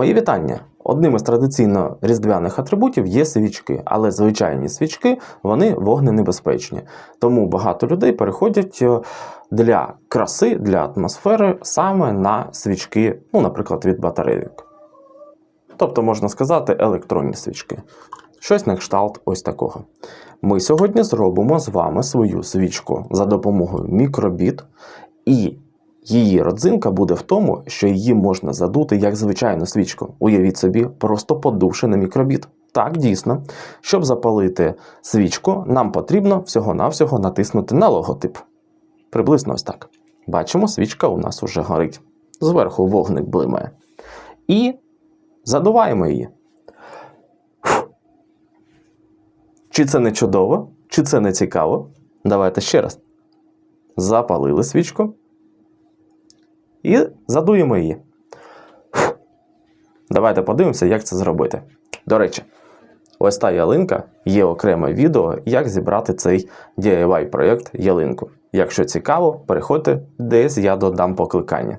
Мої вітання. Одним із традиційно різдвяних атрибутів є свічки, але звичайні свічки вони вогненебезпечні. Тому багато людей переходять е, для краси, для атмосфери саме на свічки, ну, наприклад, від батарейок. Тобто, можна сказати, електронні свічки. Щось на кшталт ось такого. Ми сьогодні зробимо з вами свою свічку за допомогою мікробіт, і її родзинка буде в тому, що її можна задути як звичайну свічку. Уявіть собі, просто подувши на мікробіт. Так, дійсно. Щоб запалити свічку, нам потрібно всього-навсього натиснути на логотип. Приблизно ось так. Бачимо, свічка у нас уже горить. Зверху вогник блимає. І задуваємо її. Чи це не чудово, чи це не цікаво? Давайте ще раз. Запалили свічку. І задуємо її. Давайте подивимося, як це зробити. До речі, ось та ялинка є окреме відео, як зібрати цей DIY проєкт ялинку. Якщо цікаво, переходьте, десь я додам покликання.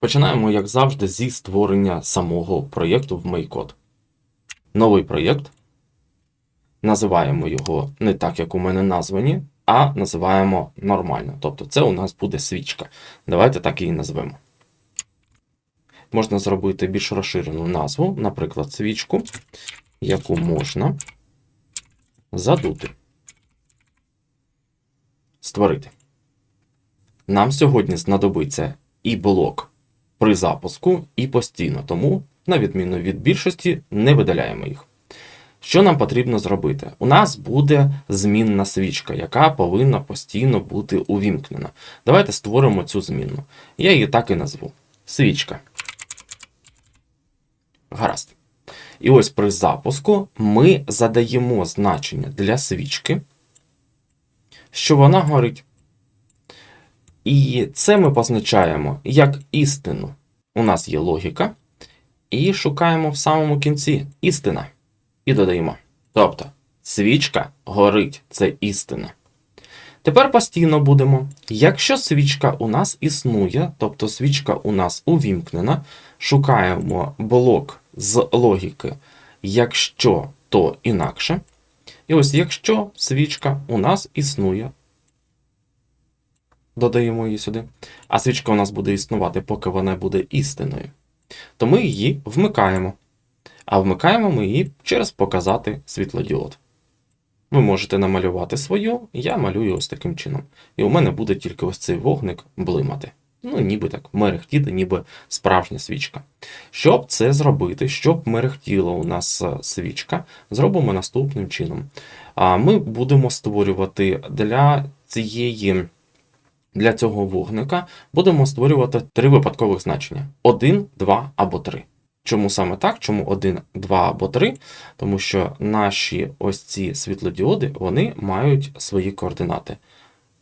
Починаємо, як завжди, зі створення самого проєкту в MayCode. Новий проєкт. Називаємо його не так, як у мене названі, а називаємо нормально. Тобто це у нас буде свічка. Давайте так її назвемо. Можна зробити більш розширену назву, наприклад, свічку, яку можна задути. Створити. Нам сьогодні знадобиться і блок при запуску, і постійно, тому, на відміну від більшості, не видаляємо їх. Що нам потрібно зробити? У нас буде змінна свічка, яка повинна постійно бути увімкнена. Давайте створимо цю змінну. Я її так і назву: свічка. Гаразд. І ось при запуску ми задаємо значення для свічки, що вона горить. І це ми позначаємо як істину. У нас є логіка, і шукаємо в самому кінці істина. І додаємо. Тобто, свічка горить, це істина. Тепер постійно будемо. Якщо свічка у нас існує, тобто свічка у нас увімкнена, шукаємо блок з логіки, якщо то інакше. І ось якщо свічка у нас існує, додаємо її сюди, а свічка у нас буде існувати, поки вона буде істиною, то ми її вмикаємо. А вмикаємо ми її через показати світлодіод. Ви можете намалювати свою, я малюю ось таким чином. І у мене буде тільки ось цей вогник блимати. Ну, ніби так, мерехтіти, ніби справжня свічка. Щоб це зробити, щоб мерехтіла у нас е, свічка, зробимо наступним чином. Ми будемо створювати для цієї. Для цього вогника будемо створювати три випадкових значення: 1, 2 або 3. Чому саме так? Чому 1, 2 або 3? Тому що наші ось ці світлодіоди вони мають свої координати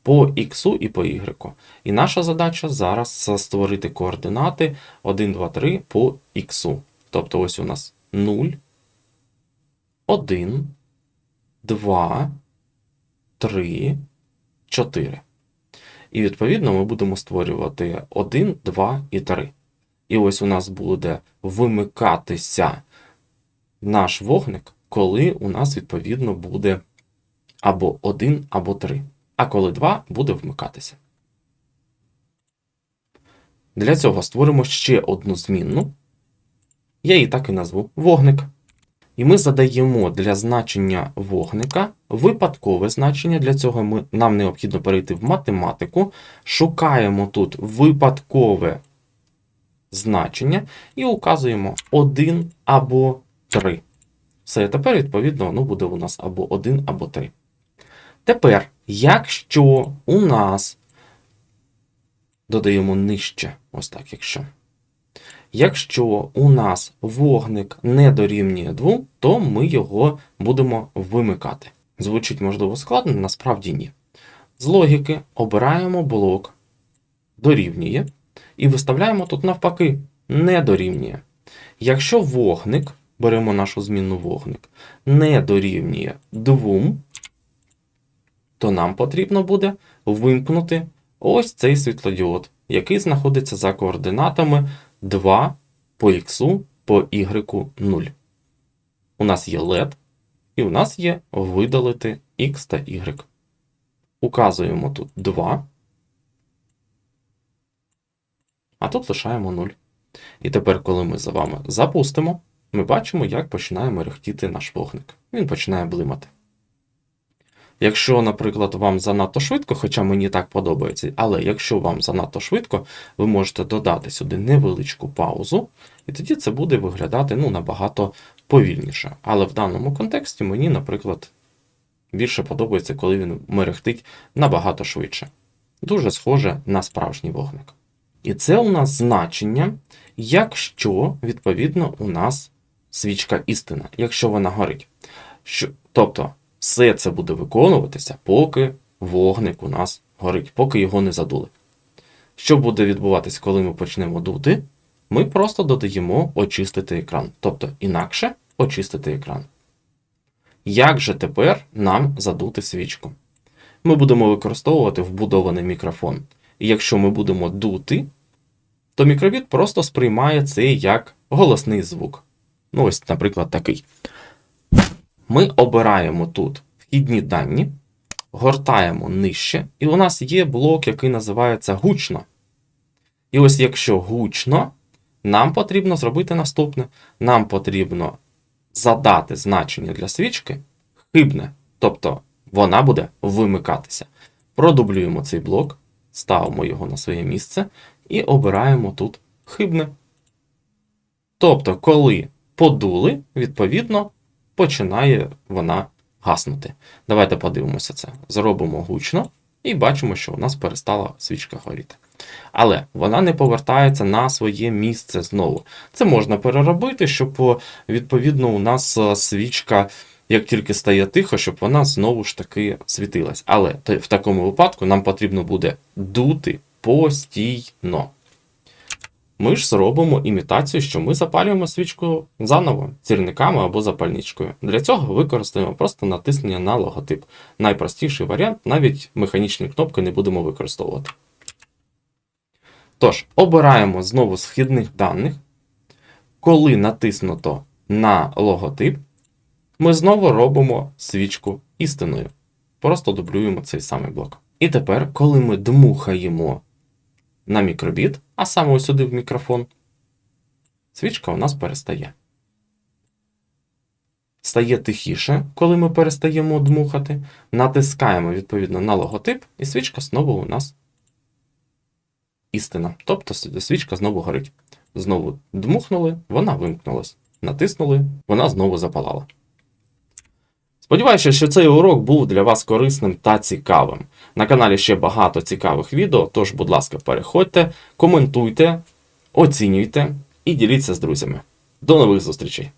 по X і по Y. І наша задача зараз створити координати 1, 2, 3 по X. Тобто ось у нас 0, 1, 2, 3, 4. І відповідно ми будемо створювати 1, 2 і 3. І ось у нас буде вимикатися наш вогник, коли у нас, відповідно, буде або 1, або 3. А коли 2 буде вмикатися. Для цього створимо ще одну змінну. Я її так і назву вогник. І ми задаємо для значення вогника випадкове значення. Для цього ми, нам необхідно перейти в математику. Шукаємо тут випадкове значення і указуємо 1 або 3. Все, тепер, відповідно, воно буде у нас або 1, або 3. Тепер, якщо у нас додаємо нижче, ось так, якщо. Якщо у нас вогник не дорівнює 2, то ми його будемо вимикати. Звучить, можливо, складно, насправді ні. З логіки обираємо блок дорівнює і виставляємо тут навпаки не дорівнює. Якщо вогник, беремо нашу змінну вогник, не дорівнює 2, то нам потрібно буде вимкнути ось цей світлодіод, який знаходиться за координатами 2 по х по y 0. У нас є LED, і у нас є видалити x та y. Указуємо тут 2, а тут лишаємо 0. І тепер, коли ми за вами запустимо, ми бачимо, як починає мерехтіти наш вогник. Він починає блимати. Якщо, наприклад, вам занадто швидко, хоча мені так подобається, але якщо вам занадто швидко, ви можете додати сюди невеличку паузу, і тоді це буде виглядати ну, набагато повільніше. Але в даному контексті мені, наприклад, більше подобається, коли він мерехтить набагато швидше. Дуже схоже на справжній вогник. І це у нас значення, якщо, відповідно, у нас свічка істина, якщо вона горить. Що, тобто, все це буде виконуватися, поки вогник у нас горить, поки його не задули. Що буде відбуватись, коли ми почнемо дути? Ми просто додаємо очистити екран, тобто інакше очистити екран. Як же тепер нам задути свічку? Ми будемо використовувати вбудований мікрофон. І якщо ми будемо дути, то мікробіт просто сприймає це як голосний звук. Ну, ось, наприклад, такий. Ми обираємо тут вхідні дані, гортаємо нижче, і у нас є блок, який називається гучно. І ось якщо гучно, нам потрібно зробити наступне: нам потрібно задати значення для свічки хибне, тобто вона буде вимикатися. Продублюємо цей блок, ставимо його на своє місце і обираємо тут хибне. Тобто, коли подули, відповідно, починає вона гаснути. Давайте подивимося це. Зробимо гучно і бачимо, що у нас перестала свічка горіти. Але вона не повертається на своє місце знову. Це можна переробити, щоб відповідно у нас е, свічка, як тільки стає тихо, щоб вона знову ж таки світилась. Але в такому випадку нам потрібно буде дути постійно. Ми ж зробимо імітацію, що ми запалюємо свічку заново цірниками або запальничкою. Для цього використаємо просто натиснення на логотип. Найпростіший варіант, навіть механічні кнопки не будемо використовувати. Тож, обираємо знову з вхідних даних. Коли натиснуто на логотип, ми знову робимо свічку істиною. Просто дублюємо цей самий блок. І тепер, коли ми дмухаємо на мікробіт, а саме ось сюди в мікрофон, свічка у нас перестає. Стає тихіше, коли ми перестаємо дмухати. Натискаємо відповідно на логотип, і свічка знову у нас істина. Тобто свічка знову горить. Знову дмухнули, вона вимкнулась. Натиснули, вона знову запалала. Сподіваюся, що цей урок був для вас корисним та цікавим. На каналі ще багато цікавих відео, тож, будь ласка, переходьте, коментуйте, оцінюйте і діліться з друзями. До нових зустрічей!